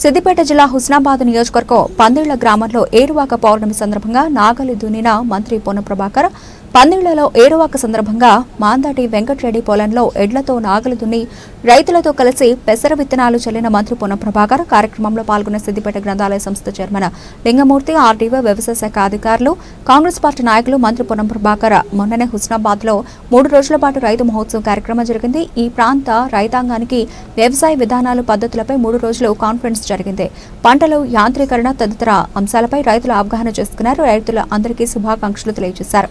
సిద్దిపేట జిల్లా హుస్నాబాద్ నియోజకవర్గం పందిళ్ళ గ్రామంలో ఏరువాక పౌర్ణమి సందర్భంగా నాగలి దున్నిన మంత్రి పొన్న ప్రభాకర్ పందిళ్ళలో ఏరువాక సందర్భంగా మాందాటి వెంకటరెడ్డి పొలంలో ఎడ్లతో నాగలి దున్ని రైతులతో కలిసి పెసర విత్తనాలు చల్లిన మంత్రి పొన్న ప్రభాకర్ కార్యక్రమంలో పాల్గొన్న సిద్దిపేట గ్రంథాలయ సంస్థ చైర్మన్ లింగమూర్తి ఆర్డీఓ వ్యవసాయ శాఖ అధికారులు కాంగ్రెస్ పార్టీ నాయకులు మంత్రి పొన్నం ప్రభాకర్. మొన్ననే హుస్నాబాద్లో మూడు రోజుల పాటు రైతు మహోత్సవం కార్యక్రమం జరిగింది. ఈ ప్రాంత రైతాంగానికి వ్యవసాయ విధానాలు పద్ధతులపై మూడు రోజులు కాన్ఫరెన్స్ జరిగింది. పంటలు యాంత్రీకరణ తదితర అంశాలపై రైతులు అవగాహన చేసుకున్నారు. రైతుల అందరికీ శుభాకాంక్షలు తెలియజేశారు.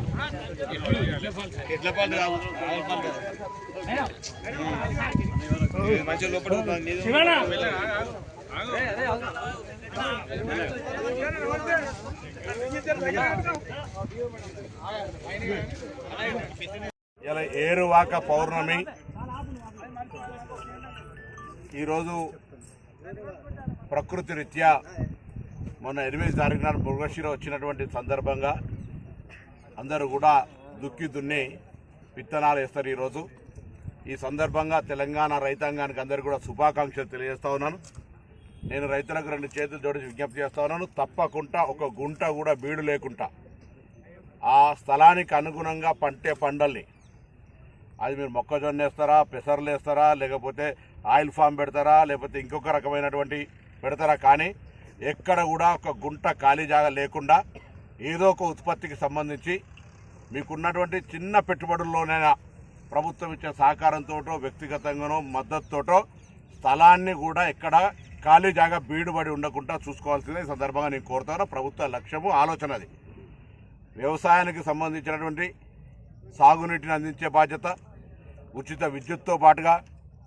రావుల పాలు లోపల ఇలా ఏరువాక పౌర్ణమి. ఈరోజు ప్రకృతి రీత్యా మొన్న ఎనిమిది తారీఖు నాడు మృగశిర వచ్చినటువంటి సందర్భంగా అందరూ కూడా దుక్కి దున్ని విత్తనాలు వేస్తారు ఈరోజు. ఈ సందర్భంగా తెలంగాణ రైతాంగానికి అందరికీ కూడా శుభాకాంక్షలు తెలియజేస్తా ఉన్నాను. నేను రైతులకు రెండు చేతులు జోడించి విజ్ఞప్తి చేస్తా ఉన్నాను. తప్పకుండా ఒక గుంట కూడా బీడు లేకుండా ఆ స్థలానికి అనుగుణంగా పంటే పంటల్ని. అది మీరు మొక్కజొన్న వేస్తారా పెసర్లు వేస్తారా లేకపోతే ఆయిల్ ఫామ్ పెడతారా లేకపోతే ఇంకొక రకమైనటువంటి పెడతారా కానీ ఎక్కడ కూడా ఒక గుంట ఖాళీ జాగా లేకుండా ఏదో ఒక ఉత్పత్తికి సంబంధించి మీకున్నటువంటి చిన్న పెట్టుబడుల్లోనైనా ప్రభుత్వం ఇచ్చే సహకారంతోటో వ్యక్తిగతంగానో మద్దతుతోటో స్థలాన్ని కూడా ఎక్కడ ఖాళీ జాగా బీడుబడి ఉండకుండా చూసుకోవాల్సిందే. ఈ సందర్భంగా నేను కోరుతాను. ప్రభుత్వ లక్ష్యము ఆలోచన అది. వ్యవసాయానికి సంబంధించినటువంటి సాగునీటిని అందించే బాధ్యత ఉచిత విద్యుత్తో పాటుగా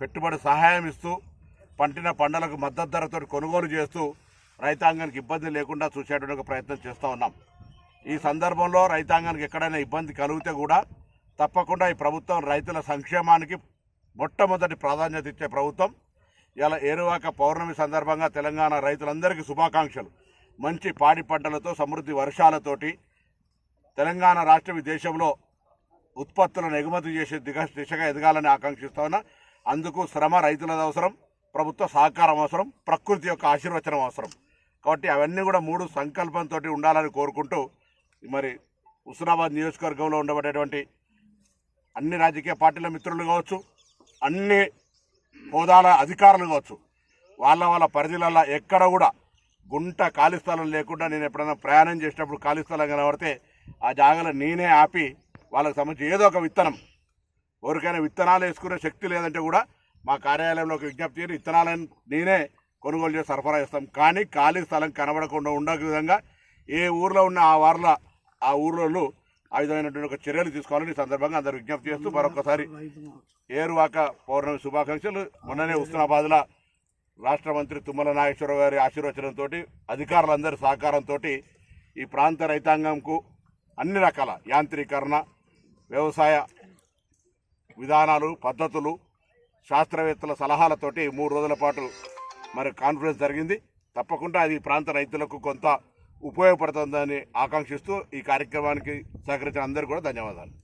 పెట్టుబడి సహాయం ఇస్తూ పంటిన పంటలకు మద్దతు ధరతో కొనుగోలు చేస్తూ రైతాంగానికి ఇబ్బంది లేకుండా చూసేటువంటి ప్రయత్నం చేస్తూ ఉన్నాం. ఈ సందర్భంలో రైతాంగానికి ఎక్కడైనా ఇబ్బంది కలిగితే కూడా తప్పకుండా ఈ ప్రభుత్వం రైతుల సంక్షేమానికి మొట్టమొదటి ప్రాధాన్యత ఇచ్చే ప్రభుత్వం. ఇలా ఏరువాక పౌర్ణమి సందర్భంగా తెలంగాణ రైతులందరికీ శుభాకాంక్షలు. మంచి పాడి పంటలతో సమృద్ధి వర్షాలతోటి తెలంగాణ రాష్ట్రం దేశంలో ఉత్పత్తులను ఎగుమతి చేసే దిగ దిశగా ఎదగాలని ఆకాంక్షిస్తున్నా అందుకు శ్రమ రైతులది అవసరం ప్రభుత్వ సహకారం అవసరం ప్రకృతి యొక్క ఆశీర్వచనం అవసరం. కాబట్టి అవన్నీ కూడా మూడు సంకల్పంతో ఉండాలని కోరుకుంటూ మరి హుస్నాబాద్ నియోజకవర్గంలో ఉండబడేటువంటి అన్ని రాజకీయ పార్టీల మిత్రులు కావచ్చు అన్ని హోదాల అధికారులు కావచ్చు వాళ్ళ వాళ్ళ పరిధిలలో ఎక్కడ కూడా గుంట ఖాళీ స్థలం లేకుండా నేను ఎప్పుడైనా ప్రయాణం చేసేటప్పుడు ఖాళీ స్థలం కనబడితే ఆ జాగాలో నేనే ఆపి వాళ్ళకి సంబంధించి ఏదో ఒక విత్తనం ఎవరికైనా విత్తనాలు వేసుకునే శక్తి లేదంటే కూడా మా కార్యాలయంలో ఒక విజ్ఞప్తి చేసి విత్తనాలను నేనే కొనుగోలు చేసి సరఫరా చేస్తాం. కానీ ఖాళీ స్థలం కనబడకుండా ఉండే విధంగా ఏ ఊర్లో ఉన్న ఆ వార్ల ఆ ఊర్లలో ఆ విధమైనటువంటి ఒక చర్యలు తీసుకోవాలని ఈ సందర్భంగా అందరు విజ్ఞప్తి చేస్తూ మరొకసారి ఏరువాక పౌర్ణమి శుభాకాంక్షలు. మొన్ననే హుస్నాబాద్లో రాష్ట్ర మంత్రి తుమ్మల నాగేశ్వరరావు గారి ఆశీర్వచనంతో అధికారులందరి సహకారంతో ఈ ప్రాంత రైతాంగంకు అన్ని రకాల యాంత్రీకరణ వ్యవసాయ విధానాలు పద్ధతులు శాస్త్రవేత్తల సలహాలతోటి మూడు రోజుల పాటు మరి కాన్ఫరెన్స్ జరిగింది. తప్పకుండా అది ప్రాంత రైతులకు కొంత ఉపయోగపడుతుందని ఆకాంక్షిస్తూ ఈ కార్యక్రమానికి సహకరించిన అందరికీ కూడా ధన్యవాదాలు.